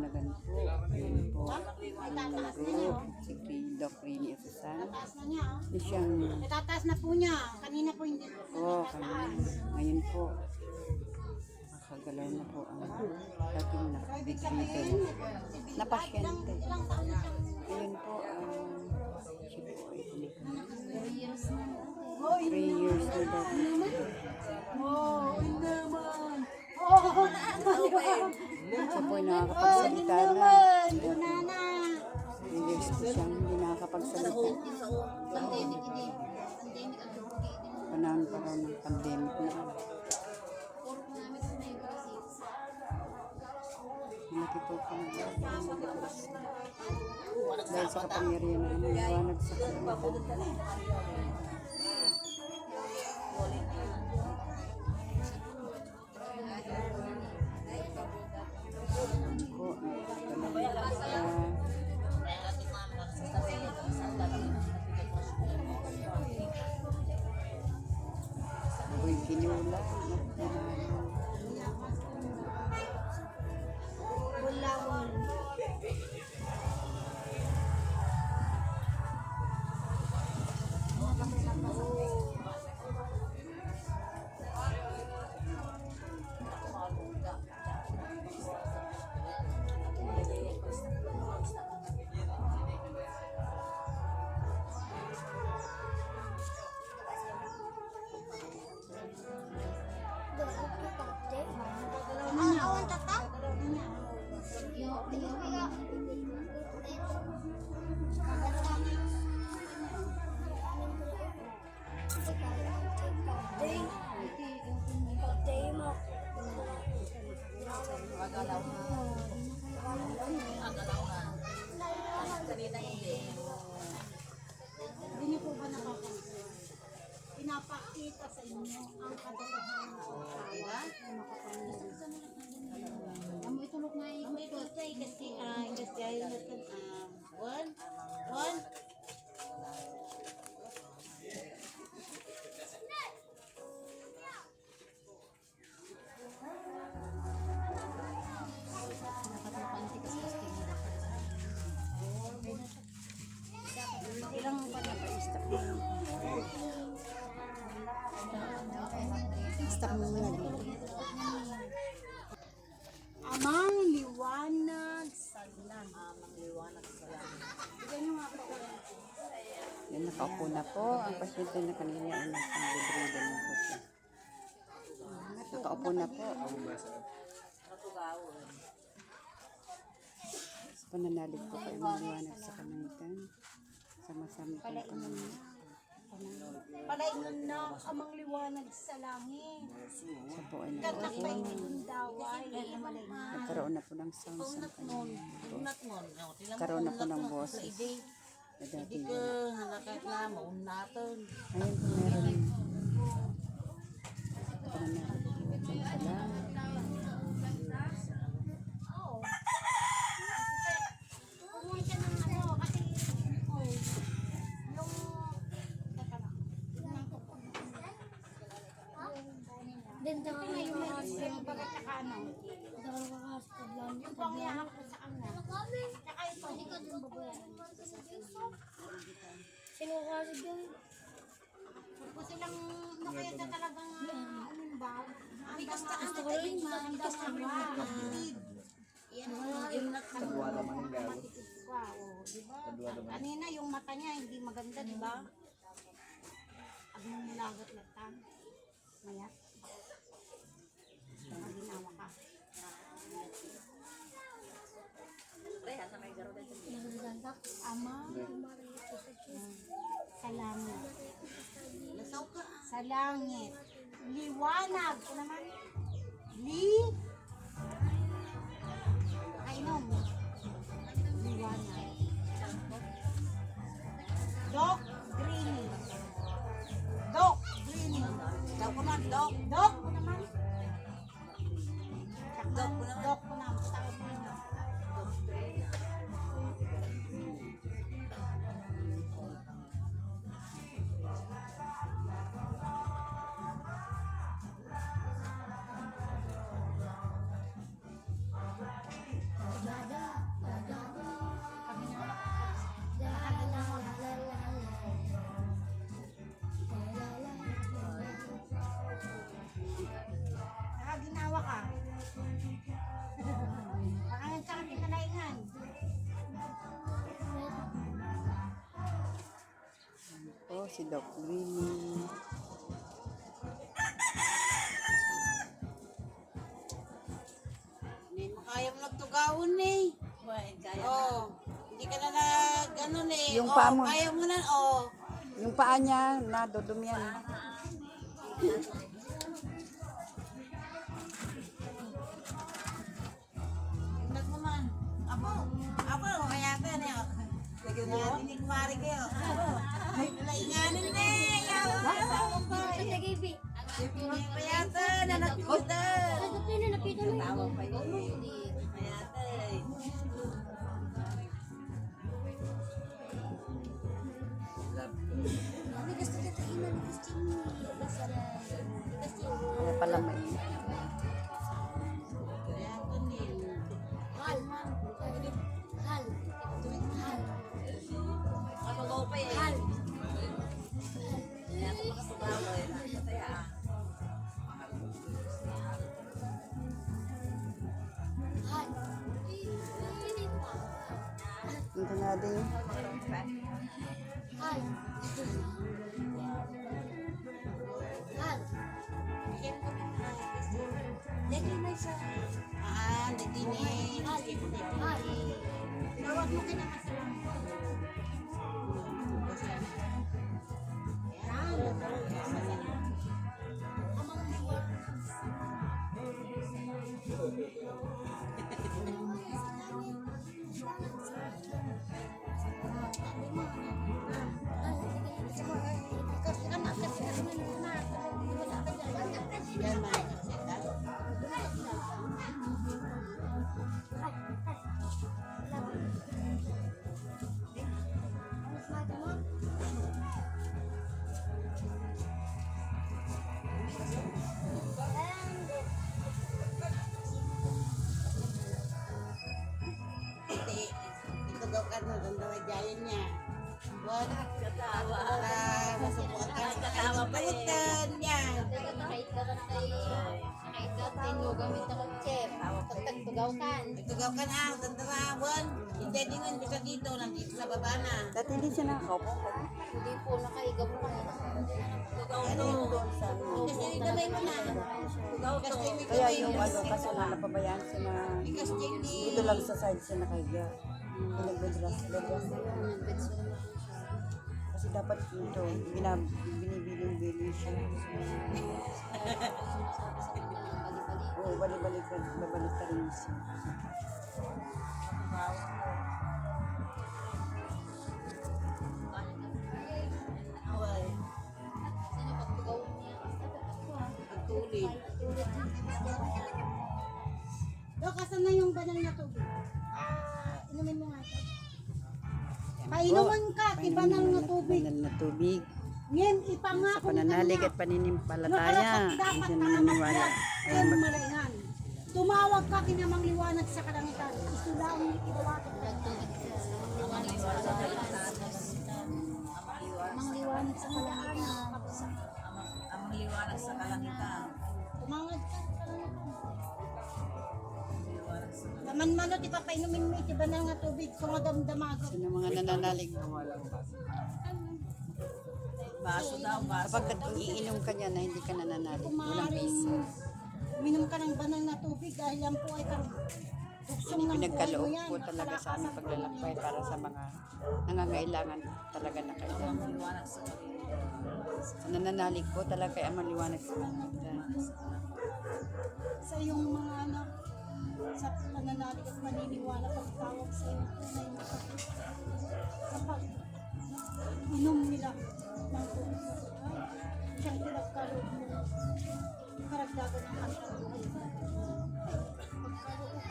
maliwanagan po. Ayun po. Guro, si Doc Rini na oh. Yung siyang Natataas na po niya. Kanina po hindi. po, kanina. Ngayon po, makagalaw na po ang dating na pasyente. Taon na siyang Ayun po, um, siya po ay Three years na. 3 years na daw. Oh, naman. Oh, Siya po ay nakakapagsalita na. naman. Bunana. 3 years po siyang hindi nakakapagsalita. Panahon pa raw ng pandemic na. Po ang Dahil sa kapangyarihan na naliwanag sa kalimutan. Ako'y Stop muna dito. Amang liwanag sa langit. Amang liwanag sa langit. Bigyan niyo nga po. Yan, nakaupo na po. Ang pasyente na kanina ay nasa bedridden na po siya. Nakaupo na po. Pananalig po kayo maliwanag sa kananitan. Sama-sama po kami. Palain nun na amang liwanag sa langit. Siya po ay Katak nakaupo. pa yung daway. Nagkaroon na po ng sounds ang kanyang boses. Nagkaroon na po ng boses. Na dati wala. hanakat na maunaton. Ayun po meron. Pananalig po sa langit. Oo. Kumuha siya ng ano, kasi, oh, yung, teka lang, tingnan ko po. Ganda nga yung may yung bagat tsaka ano. Yung pangyahan ko sa ano. Tsaka ito, yung babayaran. Sino kasi dyan? Kung silang nakayanda talagang umimbaw. Bigas na Gusto ko rin mabigas na. Yan yung nakagawa naman ng Wow, di ba? Kanina yung mata niya hindi maganda, di ba? Ang lagat latan. Maya. Ang ginawa ka. Ama, sa langit. Langit. Liwanag. Ano naman? Li. Kainom. Liwanag. Doc Greeny. Doc Greeny. Doc ko na, Doc. Doc si Doc Greeny. Hindi mo kaya mo nagtugawon eh. Oo. Hindi ka na nag, ano eh. Yung Oo, paa mo. Kaya mo na, oo. Yung paa niya, nadudumian. Tingnan mo man. Apo, apo, kaya ka na. Lagyan mo. Hindi kumari kayo. Ay, eh. Eh. Eh. Kaya pala may hal. Hal. Hal. Eh. Hal. Ito nga din. Ah, hindi. Hal. Hal. Tawag mo ka Ito daw ka na. Dandawa. Buwan. Hindi din. Bisa dito. Nandito sa baba na. Dati hindi siya nakakaupo. Hindi po, nakaiga po yung doon sa Kasi gamay mo na. Kasi may Kaya yung ano, kasi nga napabayaan siya na dito lang sa side siya nakahiga. Pinagbedras, bedras. Nag-beds Kasi dapat ito, binab, binibiling-biling siya. Oo, balik-balik, babalik ka rin siya. Dok, asan na yung banal na tubig? Ah, inumin mo nga ito. Painuman ka, ti banal na tubig. Banal na tubig. Ngayon, Sa ipangako pananalig at paninimpalataya, ay siya naniniwala. Ay Ay, mag malaingan. Tumawag ka kinamang liwanag sa kalangitan. Ito lang ang ikidawatot ka. Mang liwanag sa kalangitan. Ang liwanag sa kalangitan. Tumawag ka sa kalangitan. Taman malo, di pa painumin mo iti banal nga tubig. Kung adamdamago. Sino mga nananalig. Baso daw, baso. Kapag iinom ka niya na hindi ka nananalig, Kung walang isa. uminom ka ng banal na tubig dahil yan po ay parang tuksong ng buhay mo Pinagkaloob po talaga sa aming paglalakbay para sa mga nangangailangan talaga na kailangan. Sa. Nananalig po talaga ay ang maliwanag sa kanila. sa iyong mga anak sa pananalig at paniniwala pagtawag sa iyong tunay na kapit. Kapag inom nila ng tubig na buhay, siyang pinagkaloob mo karagdagan ng kanilang buhay.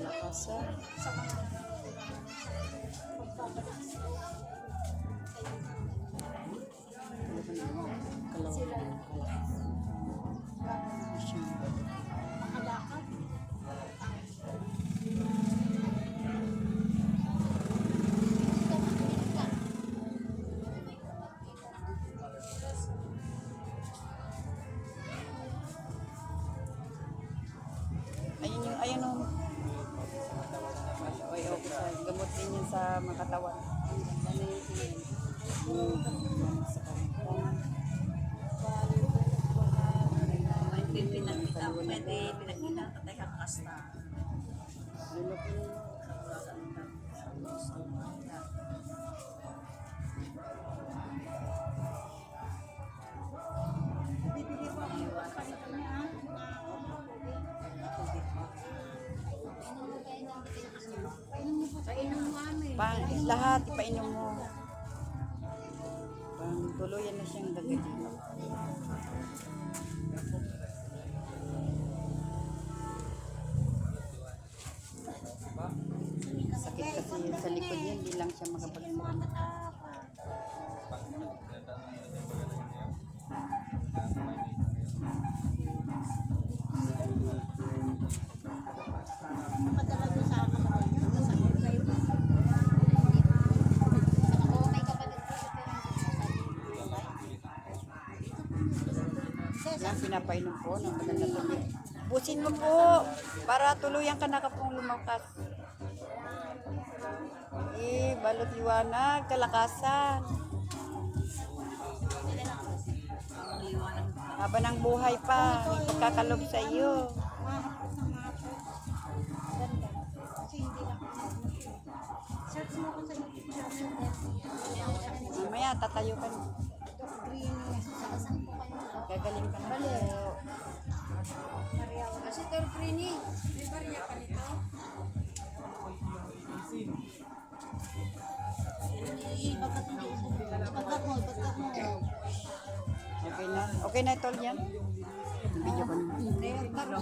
Kalakasan. Sa mga pagbabalik sa iyo. Talaga naman. Kalawakan. Ay, okay, sa gamot din yun sa mga katawan. Ano yun, yun. May pinagkita, pwede pinagkita tatay kang kasta. Bibili mo amin. Pa, lahat, ipainom mo. Pang tuluyan na siyang gagawin. Sakit kasi sa likod niya, hindi lang siya makapagsalita. Pinapainom po ng maganda tuloy. Busin mo po, para tuluyan ka na ka pong lumakas. Eh, balot liwanag, kalakasan. Haba ng buhay pa, may pagkakalob sa iyo. Sa. Mamaya, tatayo ka na. Doc Greeny. Gagaling ka na po. Kasi Tor Trini, may barya pa nito. Ibagat mo. Ibagat mo. Ibagat mo. Okay na. Okay na ito yan. Video ko na.